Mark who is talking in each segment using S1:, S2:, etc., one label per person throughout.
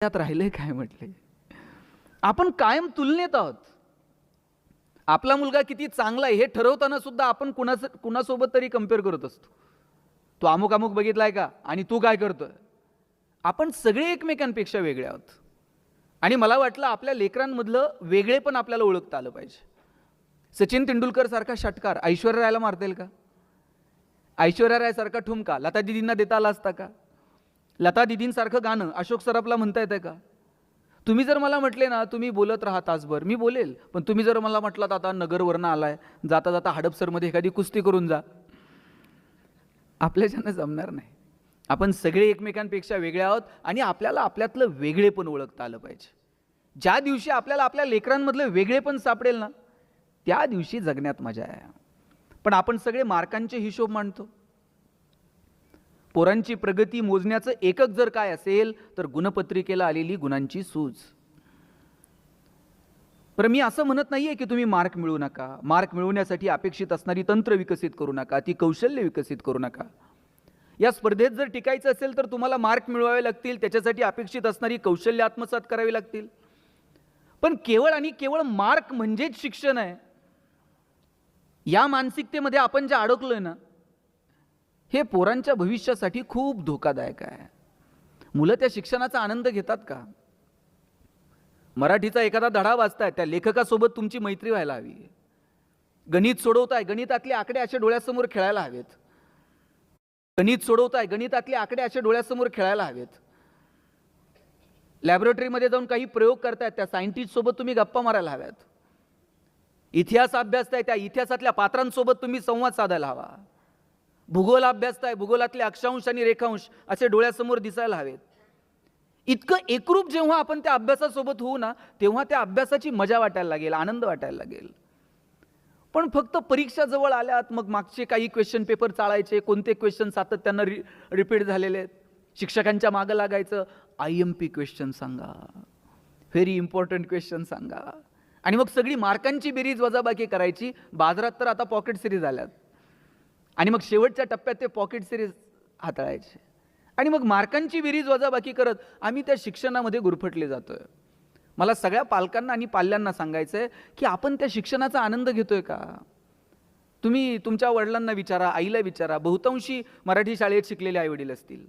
S1: त्यात राहिले काय म्हटले? आपण कायम तुलनेत आहोत. आपला मुलगा किती चांगला आहे हे ठरवताना सुद्धा आपण कुणाच कुणासोबत तरी कंपेअर करत असतो. तो अमुक अमुक बघितलाय का? आणि तू काय करतोय? आपण सगळे एकमेकांपेक्षा वेगळे आहोत. आणि मला वाटलं आपल्या लेकरांमधलं वेगळे पण आपल्याला ओळखता आलं पाहिजे. सचिन तेंडुलकर सारखा षटकार ऐश्वर्या रायला मारता का? ऐश्वर्या रायसारखा ठुमका लता दिदींना देता आला असता का? लता दिदींसारखं गाणं अशोक सराफला म्हणता येतं का? तुम्ही जर मला म्हटले ना तुम्ही बोलत राहा तासभर. मी बोलेल पण तुम्ही जर मला म्हटलात आता नगरवरनं आलाय जाता जाता हडपसरमध्ये एखादी कुस्ती करून जा. आपल्याच्यानं जमणार नाही. आपण सगळे एकमेकांपेक्षा वेगळे आहोत आणि आपल्याला आपल्यातलं वेगळे पण ओळखता आलं पाहिजे. ज्या दिवशी आपल्याला आपल्या लेकरांमधलं वेगळे पण सापडेल ना त्या दिवशी जगण्यात मजा आहे. पण आपण सगळे मार्कांचे हिशोब मांडतो. पोरांची प्रगती मोजण्याचं एकक जर काय असेल तर गुणपत्रिकेला आलेली गुणांची सूज. तर मी असं म्हणत नाही आहे की तुम्ही मार्क मिळू नका. मार्क मिळवण्यासाठी अपेक्षित असणारी तंत्र विकसित करू नका ती कौशल्य विकसित करू नका. या स्पर्धेत जर टिकायचं असेल तर तुम्हाला मार्क मिळवावे लागतील त्याच्यासाठी अपेक्षित असणारी कौशल्य आत्मसात करावी लागतील. पण केवळ आणि केवळ मार्क म्हणजेच शिक्षण आहे. या मानसिकतेमध्ये आपण जे अडकलोय ना हे पोरांच्या भविष्यासाठी खूप धोकादायक आहे. मुलं त्या शिक्षणाचा आनंद घेतात का? मराठीचा एखादा धडा वाचताय त्या लेखकासोबत तुमची मैत्री व्हायला हवी. गणित सोडवताय गणितातले आकडे असे डोळ्यासमोर खेळायला हवेत. गणित सोडवताय गणितातले आकडे असे डोळ्यासमोर खेळायला हवेत. लॅबोरेटरीमध्ये जाऊन काही प्रयोग करतायत त्या सायंटिस्टसोबत तुम्ही गप्पा मारायला हव्यात. इतिहास अभ्यासताय त्या इतिहासातल्या पात्रांसोबत तुम्ही संवाद साधायला हवा. भूगोल अभ्यासताय भूगोलातले अक्षांश आणि रेखांश असे डोळ्यासमोर दिसायला हवेत. इतकं एकरूप जेव्हा आपण त्या अभ्यासासोबत होऊ ना तेव्हा त्या अभ्यासाची मजा वाटायला लागेल आनंद वाटायला लागेल. पण फक्त परीक्षा जवळ आल्यात मग मागचे काही क्वेश्चन पेपर चाळायचे कोणते क्वेश्चन सातत्यानं रि रिपीट झालेले आहेत? शिक्षकांच्या मागं लागायचं आय एम पी क्वेश्चन सांगा. व्हेरी इम्पॉर्टंट क्वेश्चन सांगा. आणि मग सगळी मार्कांची बेरीज वजाबाकी करायची. बाजारात तर आता पॉकेट सिरीज आल्यात. आणि मग शेवटच्या टप्प्यात ते पॉकेट सिरीज हाताळायचे. आणि मग मार्कांची विरीज वजाबाकी करत आम्ही त्या शिक्षणामध्ये गुरफटले जातो आहे मला सगळ्या पालकांना आणि पाल्यांना सांगायचं आहे की आपण त्या शिक्षणाचा आनंद घेतोय का? तुम्ही तुमच्या वडिलांना विचारा आईला विचारा. बहुतांशी मराठी शाळेत शिकलेले आईवडील असतील.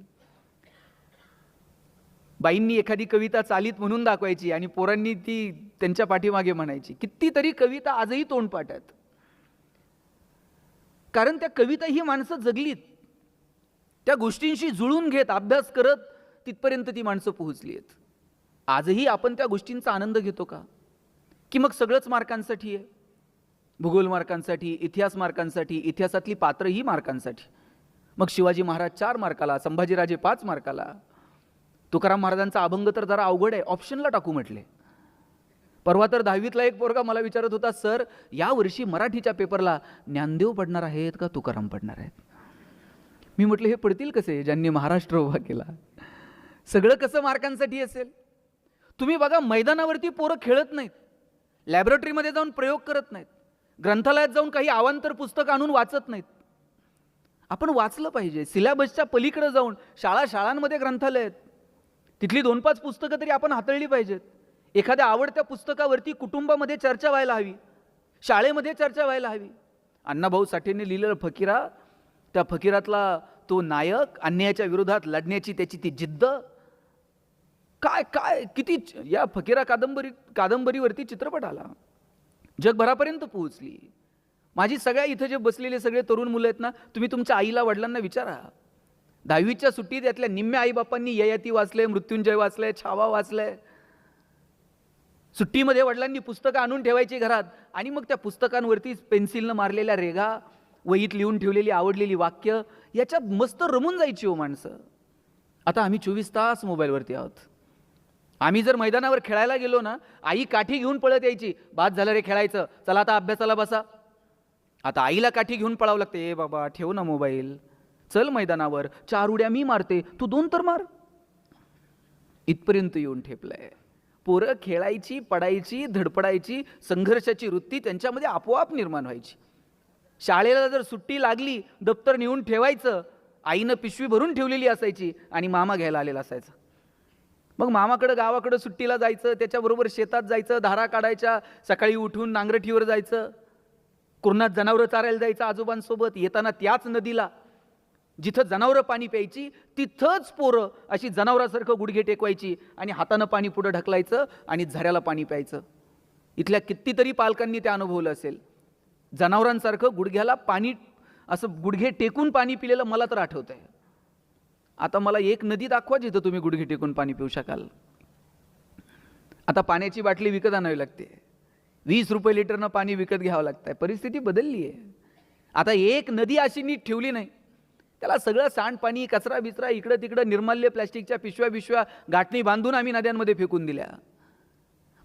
S1: बाईंनी एखादी कविता चालीत म्हणून दाखवायची आणि पोरांनी ती त्यांच्या पाठीमागे म्हणायची. कितीतरी कविता आजही तोंडपाठ आहेत. कारण त्या कविता ही माणसं जगलीत. त्या गोष्टींशी जुळून घेत अभ्यास करत तिथपर्यंत ती माणसं पोहोचली आहेत. आजही आपण त्या गोष्टींचा आनंद घेतो का? की मग सगळंच मार्कांसाठी आहे? भूगोल मार्कांसाठी इतिहास मार्कांसाठी इतिहासातली पात्रही मार्कांसाठी. मग शिवाजी महाराज चार मार्काला संभाजीराजे पाच मार्काला. तुकाराम महाराजांचा अभंग तर जरा अवघड आहे ऑप्शनला टाकू म्हटले. परवा तर दहावीतला एक पोरगा मला विचारत होता सर या वर्षी मराठीच्या पेपरला ज्ञानदेव पडणार आहेत का तुकाराम पडणार आहेत? मी म्हटलं हे पडतील कसे? ज्यांनी महाराष्ट्र उभा केला. सगळं कसं मार्कांसाठी असेल? तुम्ही बघा मैदानावरती पोरं खेळत नाहीत. लॅबोरेटरीमध्ये जाऊन प्रयोग करत नाहीत. ग्रंथालयात जाऊन काही आवांतर पुस्तक आणून वाचत नाहीत. आपण वाचलं पाहिजे. सिलेबसच्या पलीकडे जाऊन शाळा शाळांमध्ये ग्रंथालय आहेत. तिथली दोन पाच पुस्तकं तरी आपण हाताळली पाहिजेत. एखाद्या आवडत्या पुस्तकावरती कुटुंबामध्ये चर्चा व्हायला हवी शाळेमध्ये चर्चा व्हायला हवी. अण्णाभाऊ साठेंनी लिहिलेलं फकीरा त्या फकीरातला तो नायक अन्यायाच्या विरोधात लढण्याची त्याची ती जिद्द. काय काय किती या फकीरा कादंबरी कादंबरीवरती चित्रपट आला. जगभरापर्यंत पोहोचली. माझी सगळ्या इथं जे बसलेले सगळे तरुण मुलं आहेत ना तुम्ही तुमच्या आईला वडिलांना विचारा. दहावीच्या सुट्टीत यातल्या निम्म्या आईबापांनी ययाती वाचले मृत्युंजय वाचलंय छावा वाचलंय. सुट्टीमध्ये वडिलांनी पुस्तकं आणून ठेवायची घरात. आणि मग त्या पुस्तकांवरती पेन्सिलनं मारलेल्या रेगा वहीत लिहून ठेवलेली आवडलेली वाक्य याच्यात मस्त रमून जायची हो माणसं. आता आम्ही चोवीस तास मोबाईलवरती आहोत. आम्ही जर मैदानावर खेळायला गेलो ना आई काठी घेऊन पळत यायची. बाद झालं रे खेळायचं. चला आता अभ्यासाला बसा. आता आईला काठी घेऊन पळावं लागते. ए बाबा ठेव ना मोबाईल. चल मैदानावर. चार उड्या मी मारते. तू दोन तर मार. इथपर्यंत येऊन ठेपलंय. पोरं खेळायची पडायची धडपडायची संघर्षाची वृत्ती त्यांच्यामध्ये आपोआप निर्माण व्हायची. शाळेला जर सुट्टी लागली दप्तर नेऊन ठेवायचं आईनं पिशवी भरून ठेवलेली असायची आणि मामा घ्यायला आलेला असायचा. मग मामाकडं गावाकडं सुट्टीला जायचं त्याच्याबरोबर शेतात जायचं धारा काढायच्या सकाळी उठून नांगरठीवर जायचं कुरणात जनावरं चारायला जायचं आजोबांसोबत येताना त्याच नदीला जिथं जनावरं पाणी प्यायची तिथंच पोरं अशी जनावरासारखं गुडघे टेकवायची आणि हातानं पाणी पुढं ढकलायचं आणि झऱ्याला पाणी प्यायचं. इथल्या कितीतरी पालकांनी ते अनुभवलं असेल. जनावरांसारखं गुडघ्याला पाणी असं गुडघे टेकून पाणी पिलेलं मला तर आठवत आहे आता मला एक नदी दाखवा जिथं तुम्ही गुडघे टेकून पाणी पिऊ शकाल. आता पाण्याची बाटली विकत आणावी लागते. वीस रुपये लिटरनं पाणी विकत घ्यावं लागतंय. परिस्थिती बदलली आहे आता एक नदी अशी नीट ठेवली नाही. त्याला सगळं सांडपाणी कचरा बिचरा इकडं तिकडं निर्माल्य प्लॅस्टिकच्या पिशव्या बिशव्या गाठणी बांधून आम्ही नद्यांमध्ये फेकून दिल्या.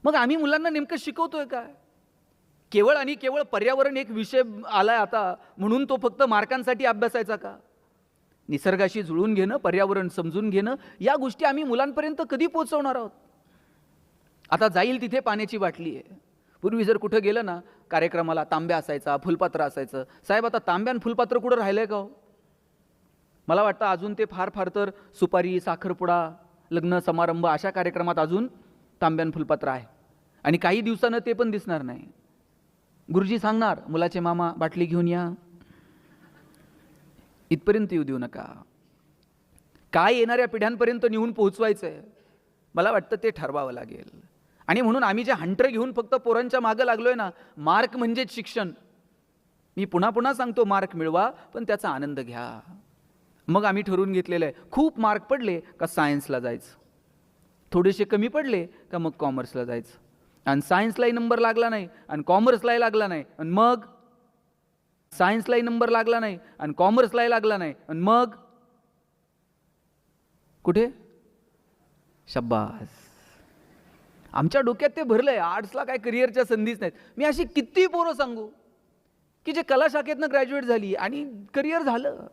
S1: मग आम्ही मुलांना नेमकं शिकवतोय का केवळ आणि केवळ पर्यावरण एक विषय आलाय आता म्हणून तो फक्त मार्कांसाठी अभ्यासायचा का? निसर्गाशी जुळून घेणं पर्यावरण समजून घेणं या गोष्टी आम्ही मुलांपर्यंत कधी पोचवणार आहोत? आता जाईल तिथे पाण्याची बाटली आहे. पूर्वी जर कुठं गेलं ना कार्यक्रमाला तांब्या असायचा फुलपात्र असायचं. साहेब आता तांब्या आणि फुलपात्र कुठं राहिलं आहे का हो? मला वाटतं अजून ते फार फार तर सुपारी साखरपुडा लग्न समारंभ अशा कार्यक्रमात अजून तांब्यान फुलपात्र आहे. आणि काही दिवसानं ते पण दिसणार नाही. गुरुजी सांगणार मुलाचे मामा बाटली घेऊन या. इथपर्यंत येऊ देऊ नका. काय येणाऱ्या पिढ्यांपर्यंत नेऊन पोहोचवायचं आहे मला वाटतं ते ठरवावं लागेल. आणि म्हणून आम्ही जे हंटर घेऊन फक्त पोरांच्या मागं लागलो आहे ना मार्क म्हणजेच शिक्षण. मी पुन्हा पुन्हा सांगतो मार्क मिळवा पण त्याचा आनंद घ्या. मग आम्ही ठरवून घेतलेलं आहे. खूप मार्क पडले का सायन्सला जायचं. थोडेसे कमी पडले का मग कॉमर्सला जायचं. आणि सायन्सलाही नंबर लागला नाही आणि कॉमर्सलाही लागला नाही. आणि मग सायन्सलाही नंबर लागला नाही आणि कॉमर्सलाही लागला नाही. आणि मग कुठे? शब्बास आमच्या डोक्यात ते भरलं आहे आर्ट्सला काय करिअरच्या संधीच नाहीत. मी अशी किती पोरं सांगू? की जे कला शाखेतनं ग्रॅज्युएट झाली आणि करिअर झालं.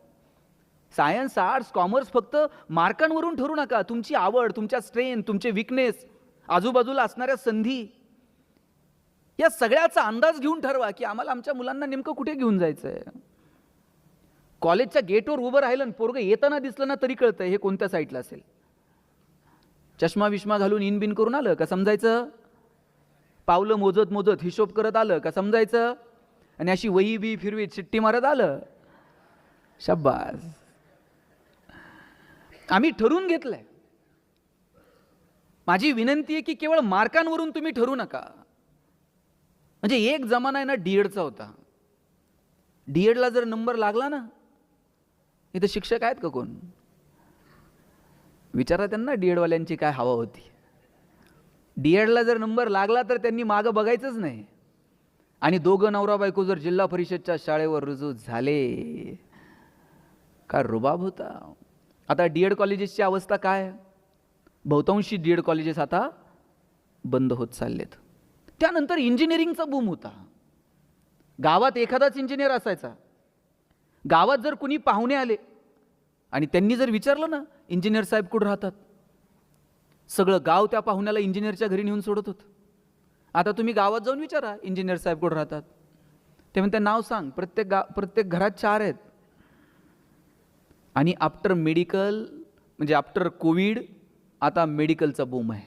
S1: सायन्स आर्ट्स कॉमर्स फक्त मार्कांवरून ठरू नका. तुमची आवड तुमच्या स्ट्रेंथ तुमचे विकनेस आजूबाजूला असणाऱ्या संधी या सगळ्याचा अंदाज घेऊन ठरवा की आम्हाला आमच्या मुलांना नेमकं कुठे घेऊन जायचं आहे कॉलेजच्या गेटवर उभं राहिलं पोरगं येताना दिसलं ना तरी कळतंय हे कोणत्या साईडला असेल. चष्मा विष्मा घालून इन बिन करून आलं का समजायचं? पावलं मोजत मोजत हिशोब करत आलं का समजायचं? आणि अशी वही बी फिरवीत शिट्टी मारत आलं. शब्बास आम्ही ठरवून घेतलंय. माझी विनंती आहे की केवळ मार्कांवरून तुम्ही ठरू नका. म्हणजे एक जमाना आहे ना डीएडचा होता. डीएडला जर नंबर लागला ना इथं शिक्षक आहेत का कोण? विचारा त्यांना डीएडवाल्यांची काय हवा होती. डीएडला जर नंबर लागला तर त्यांनी मागं बघायचंच नाही. आणि दोघं नवरा बायको जर जिल्हा परिषदच्या शाळेवर रुजू झाले का रुबाब होता? आता डी एड कॉलेजेसची अवस्था काय? बहुतांशी डी एड कॉलेजेस आता बंद होत चाललेत. त्यानंतर इंजिनिअरिंगचा बूम होता. गावात एखादाच इंजिनियर असायचा. गावात जर कुणी पाहुणे आले आणि त्यांनी जर विचारलं ना इंजिनियर साहेब कुठं राहतात? सगळं गाव त्या पाहुण्याला इंजिनियरच्या घरी नेऊन सोडत होतं. आता तुम्ही गावात जाऊन विचारा इंजिनियर साहेब कुठं राहतात? ते म्हणते नाव सांग. प्रत्येक गा प्रत्येक घरात चार आहेत. आणि आफ्टर मेडिकल म्हणजे आफ्टर कोविड आता मेडिकलचा बूम आहे.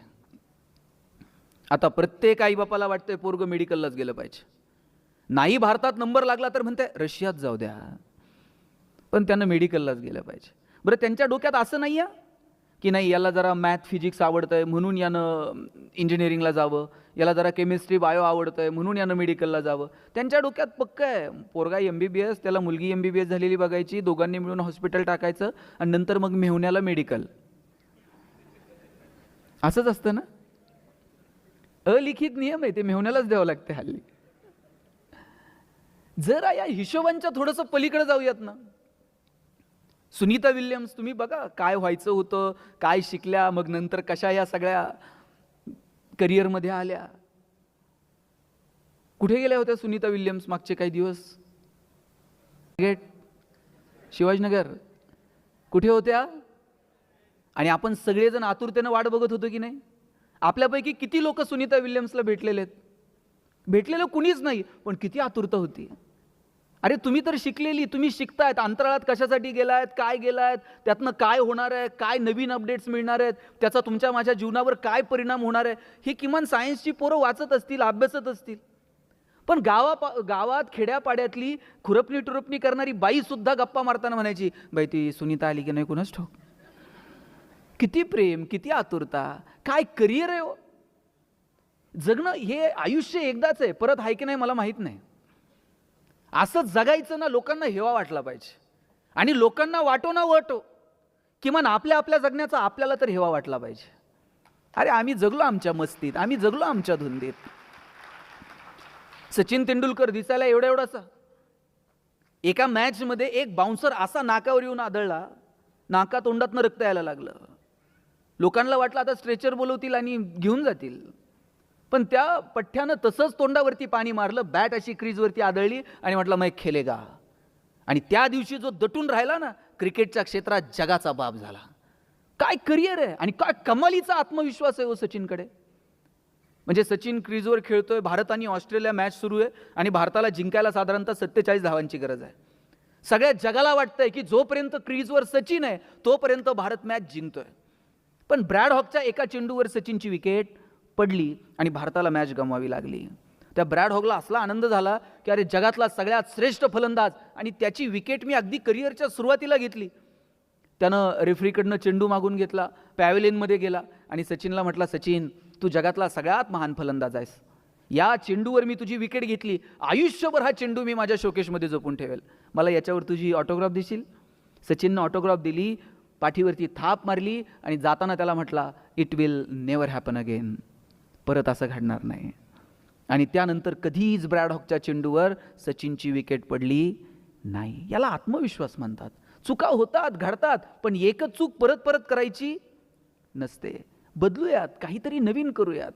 S1: आता प्रत्येक आईबापाला वाटतंय पोरगं मेडिकललाच गेलं पाहिजे. नाही भारतात नंबर लागला तर म्हणते रशियात जाऊ द्या. पण त्यांना मेडिकललाच गेलं पाहिजे. बरं त्यांच्या डोक्यात असं नाही आहे की नाही याला जरा मॅथ फिजिक्स आवडतं आहे म्हणून यानं इंजिनिअरिंगला जावं. याला जरा केमिस्ट्री बायो आवडतं आहे म्हणून यानं मेडिकलला जावं. त्यांच्या डोक्यात पक्क आहे. पोरगा एम बी बी एस त्याला मुलगी एम बी बी एस झालेली बघायची दोघांनी मिळून हॉस्पिटल टाकायचं आणि नंतर मग मेहुण्याला मेडिकल असंच असतं ना? अलिखित नियम आहे ते मेहुण्यालाच द्यावं लागते हल्ली. जरा या हिशोबांच्या थोडंसं पलीकडे जाऊयात ना. सुनीता विल्यम्स तुम्ही बघा काय व्हायचं होतं काय शिकल्या मग नंतर कशा या सगळ्या करिअरमध्ये आल्या. कुठे गेल्या होत्या सुनीता विल्यम्स मागचे काही दिवस? गेट शिवाजीनगर. कुठे होत्या? आणि आपण सगळेजण आतुरतेनं वाट बघत होतो की नाही? आपल्यापैकी किती लोक सुनीता विल्यम्सला भेटलेले आहेत? भेटलेलं कुणीच नाही पण किती आतुरता होती. अरे तुम्ही तर शिकलेली तुम्ही शिकतायत. अंतराळात कशासाठी गेलायत? काय गेलायत? त्यातनं काय होणार आहे? काय नवीन अपडेट्स मिळणार आहेत? त्याचा तुमच्या माझ्या जीवनावर काय परिणाम होणार आहे? हे किमान सायन्सची पोरं वाचत असतील अभ्यासत असतील. पण गावा गावात खेड्यापाड्यातली खुरपणी टुरपणी करणारी बाईसुद्धा गप्पा मारताना म्हणायची बाई ती सुनीता आली की नाही कुणाच ठोक किती प्रेम किती आतुरता. काय करिअर आहे हो? जगणं हे आयुष्य एकदाच आहे. परत आहे की नाही मला माहीत नाही. असं जगायचं ना लोकांना हेवा वाटला पाहिजे. आणि लोकांना वाटो ना वाटो किमान आपल्या आपल्या जगण्याचा आपल्याला तर हेवा वाटला पाहिजे. अरे आम्ही जगलो आमच्या मस्तीत आम्ही जगलो आमच्या धुंदीत. सचिन तेंडुलकर दिसायला एवढा एवढासा. एका मॅचमध्ये एक बाउन्सर असा नाकावर येऊन आदळला नाका तोंडातनं रक्त यायला लागलं. लोकांना वाटलं आता स्ट्रेचर बोलवतील आणि घेऊन जातील. पण त्या पठ्ठ्यानं तसंच तोंडावरती पाणी मारलं बॅट अशी क्रीजवरती आदळली आणि म्हटलं मग खेलेगा. आणि त्या दिवशी जो दटून राहिला ना क्रिकेटच्या क्षेत्रात जगाचा बाप झाला. काय करिअर आहे आणि काय कमालीचा आत्मविश्वास आहे हो सचिनकडे. म्हणजे सचिन क्रीजवर खेळतोय भारत आणि ऑस्ट्रेलिया मॅच सुरू आहे आणि भारताला जिंकायला साधारणतः सत्तेचाळीस धावांची गरज आहे. सगळ्या जगाला वाटतंय की जोपर्यंत क्रीजवर सचिन आहे तोपर्यंत भारत मॅच जिंकतोय. पण ब्रॅड हॉकच्या एका चेंडूवर सचिनची विकेट पडली आणि भारताला मॅच गमवावी लागली. त्या ब्रॅड हॉगला असला आनंद झाला की अरे जगातला सगळ्यात श्रेष्ठ फलंदाज आणि त्याची विकेट मी अगदी करिअरच्या सुरुवातीला घेतली. त्यानं रेफरीकडनं चेंडू मागून घेतला पॅवेलिनमध्ये गेला आणि सचिनला म्हटला सचिन तू जगातला सगळ्यात महान फलंदाज आहेस. या चेंडूवर मी तुझी विकेट घेतली. आयुष्यभर हा चेंडू मी माझ्या शोकेशमध्ये जपून ठेवेल. मला याच्यावर तुझी ऑटोग्राफ देशील? सचिननं ऑटोग्राफ दिली पाठीवरती थाप मारली आणि जाताना त्याला म्हटला it will never happen again परत असं घडणार नाही. आणि त्यानंतर कधीच ब्रॅड हॉकच्या चेंडूवर सचिनची विकेट पडली नाही. याला आत्मविश्वास म्हणतात. चुका होतात घडतात पण एकच चूक परत परत करायची नसते. बदलूयात काहीतरी नवीन करूयात.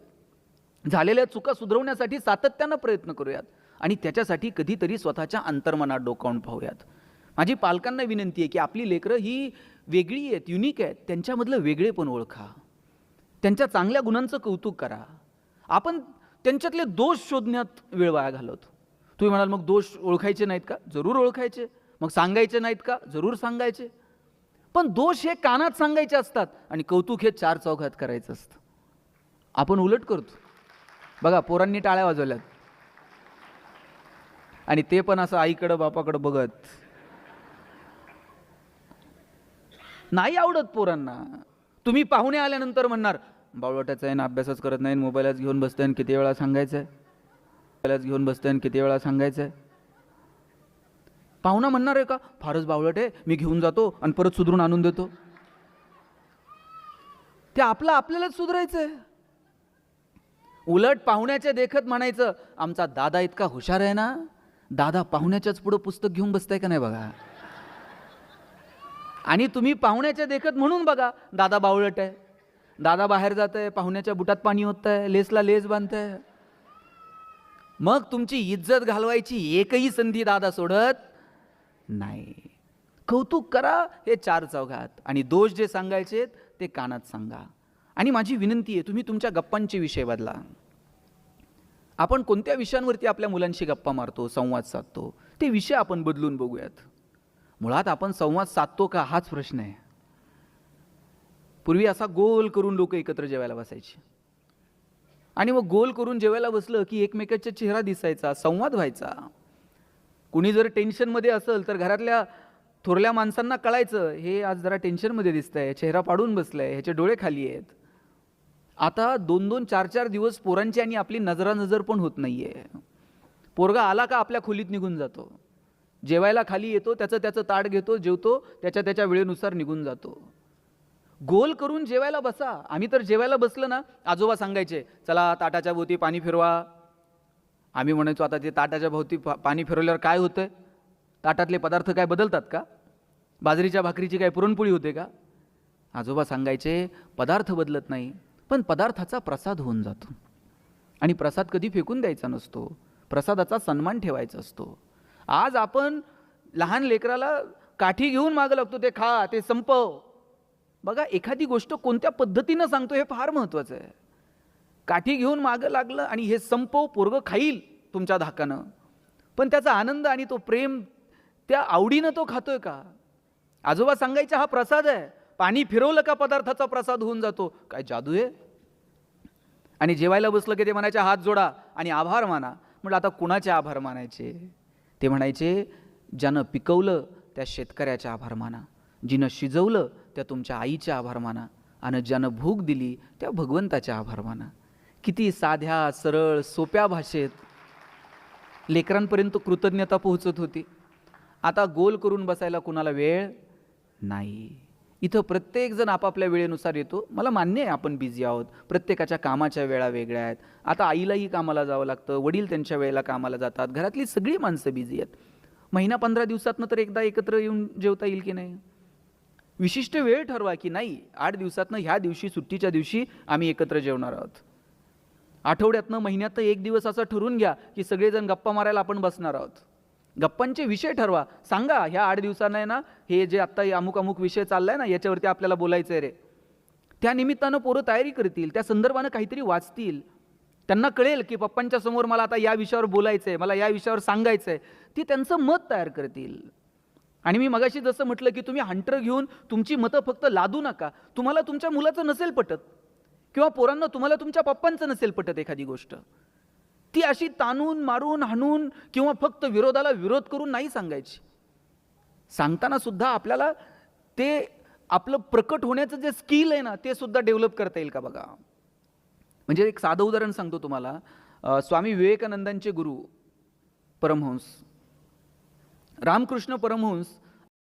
S1: झालेल्या चुका सुधरवण्यासाठी सातत्यानं प्रयत्न करूयात आणि त्याच्यासाठी कधीतरी स्वतःच्या अंतर्मनात डोकावून पाहूयात. माझी पालकांना विनंती आहे की आपली लेकरं ही वेगळी आहेत युनिक आहेत. त्यांच्यामधलं वेगळेपण ओळखा. त्यांच्या चांगल्या गुणांचं कौतुक करा. आपण त्यांच्यातले दोष शोधण्यात वेळ वाया घालवतो. तुम्ही म्हणाल मग दोष ओळखायचे नाहीत का? जरूर ओळखायचे. मग सांगायचे नाहीत का? जरूर सांगायचे. पण दोष हे कानात सांगायचे असतात आणि कौतुक हे चार चौघात करायचं असतं. आपण उलट करतो. बघा पोरांनी टाळ्या वाजवल्यात. आणि ते पण असं आईकडं बापाकडं बघत. नाही आवडत पोरांना. तुम्ही पाहुणे आल्यानंतर म्हणणार बावळटाचा आहे ना अभ्यासच करत नाही मोबाईलच घेऊन बसते आणि किती वेळा सांगायचं आहे मोबाईलच घेऊन बसते आणि किती वेळा सांगायचं आहे पाहुणा म्हणणार आहे का फारच बावळट आहे मी घेऊन जातो आणि परत सुधरून आणून देतो. ते आपलं आपल्यालाच सुधरायचं आहे उलट पाहुण्याच्या देखत म्हणायचं आमचा दादा इतका हुशार आहे ना दादा पाहुण्याच्याच पुढं पुस्तक घेऊन बसताय का नाही बघा? आणि तुम्ही पाहुण्याच्या देखत म्हणून बघा दादा बावळट आहे. दादा बाहेर जात आहे पाहुण्याच्या बुटात पाणी होत आहे लेसला लेस बांधत आहे मग तुमची इज्जत घालवायची एकही संधी दादा सोडत नाही. कौतुक करा हे चार चौघात आणि दोष जे सांगायचे ते कानात सांगा. आणि माझी विनंती आहे तुम्ही तुमच्या गप्पांचे विषय बदला. आपण कोणत्या विषयांवरती आपल्या मुलांशी गप्पा मारतो संवाद साधतो ते विषय आपण बदलून बघूयात. मुळात आपण संवाद साधतो का हाच प्रश्न आहे. पूर्वी असा गोल करून लोक एकत्र जेवायला बसायचे. आणि मग गोल करून जेवायला बसलं की एकमेकाचा चेहरा दिसायचा संवाद व्हायचा. कुणी जर टेन्शनमध्ये असेल तर घरातल्या थोरल्या माणसांना कळायचं हे आज जरा टेन्शनमध्ये दिसतंय चेहरा पाडून बसलाय ह्याचे डोळे खाली आहेत. आता दोन दोन चार चार दिवस पोरांची आणि आपली नजरानजर पण होत नाही आहे पोरगा आला का आपल्या खोलीत निघून जातो. जेवायला खाली येतो त्याचं त्याचं ताट घेतो जेवतो त्याच्या त्याच्या वेळेनुसार निघून जातो. गोल करून जेवायला बसा. आम्ही तर जेवायला बसलं ना. आजोबा सांगायचे चला ताटाच्या भोवती पाणी फिरवा. आम्ही म्हणायचो आता ते ताटाच्या भोवती पा- पाणी फिरवल्यावर काय होतं ताटातले पदार्थ काय बदलतात का? बाजरीच्या भाकरीची काय पुरणपोळी होते का? आजोबा सांगायचे पदार्थ बदलत नाही पण पदार्थाचा प्रसाद होऊन जातो. आणि प्रसाद कधी फेकून द्यायचा नसतो. प्रसादाचा सन्मान ठेवायचा असतो. आज आपण लहान लेकराला काठी घेऊन मागं लागतो ते खा ते संपव. बघा एखादी गोष्ट कोणत्या पद्धतीनं सांगतो हे फार महत्त्वाचं आहे. काठी घेऊन मागं लागलं आणि हे संपव पोरगं खाईल तुमच्या धाकानं. पण त्याचा आनंद आणि तो प्रेम त्या आवडीनं तो खातोय का? आजोबा सांगायचा हा प्रसाद आहे. पाणी फिरवलं का पदार्थाचा प्रसाद होऊन जातो? काय जादू आहे. आणि जेवायला बसलं की ते म्हणायचे हात जोडा आणि आभार माना. म्हटलं आता कुणाचे आभार मानायचे? ते म्हणायचे ज्यानं पिकवलं त्या शेतकऱ्याचे आभार माना. जिनं शिजवलं त्या तुमच्या आईच्या आभार माना आणि ज्यानं भूक दिली त्या भगवंताच्या आभार माना किती साध्या सरळ सोप्या भाषेत लेकरांपर्यंत कृतज्ञता पोहोचत होती. आता गोल करून बसायला कुणाला वेळ नाही. इथं प्रत्येकजण आपापल्या वेळेनुसार येतो. मला मान्य आहे आपण बिझी आहोत. प्रत्येकाच्या कामाच्या वेळा वेगळ्या आहेत. आता आईलाही कामाला जावं लागतं. वडील त्यांच्या वेळेला कामाला जातात. घरातली सगळी माणसं बिझी आहेत. महिना पंधरा दिवसातनं तर एकदा एकत्र येऊन जेवता येईल की नाही? विशिष्ट वेळ ठरवा की नाही आठ दिवसातनं ह्या दिवशी सुट्टीच्या दिवशी आम्ही एकत्र जेवणार आहोत. आठवड्यातनं महिन्यातनं एक दिवस असं ठरवून घ्या की सगळेजण गप्पा मारायला आपण बसणार आहोत. गप्पांचे विषय ठरवा. सांगा ह्या आठ दिवसांना आहे ना हे जे आत्ता अमुक अमुक विषय चाललाय ना याच्यावरती आपल्याला बोलायचं आहे रे. त्या निमित्तानं पोरं तयारी करतील त्या संदर्भानं काहीतरी वाचतील. त्यांना कळेल की पप्पांच्या समोर मला आता या विषयावर बोलायचं आहे मला या विषयावर सांगायचं आहे ती त्यांचं मत तयार करतील. आणि मी मगाशी जसं म्हटलं की तुम्ही हंटर घेऊन तुमची मतं फक्त लादू नका. तुम्हाला तुमच्या मुलाचं नसेल पटत. किंवा पोरांना तुम्हाला तुमच्या पप्पांचं नसेल पटत एखादी गोष्ट. ती अशी ताणून मारून हाणून किंवा फक्त विरोधाला विरोध करून नाही सांगायची. सांगताना सुद्धा आपल्याला ते आपलं प्रकट होण्याचं जे स्किल आहे ना ते सुद्धा डेव्हलप करता येईल का बघा? म्हणजे एक साधं उदाहरण सांगतो तुम्हाला. स्वामी विवेकानंदांचे गुरु परमहंस. रामकृष्ण परमहंस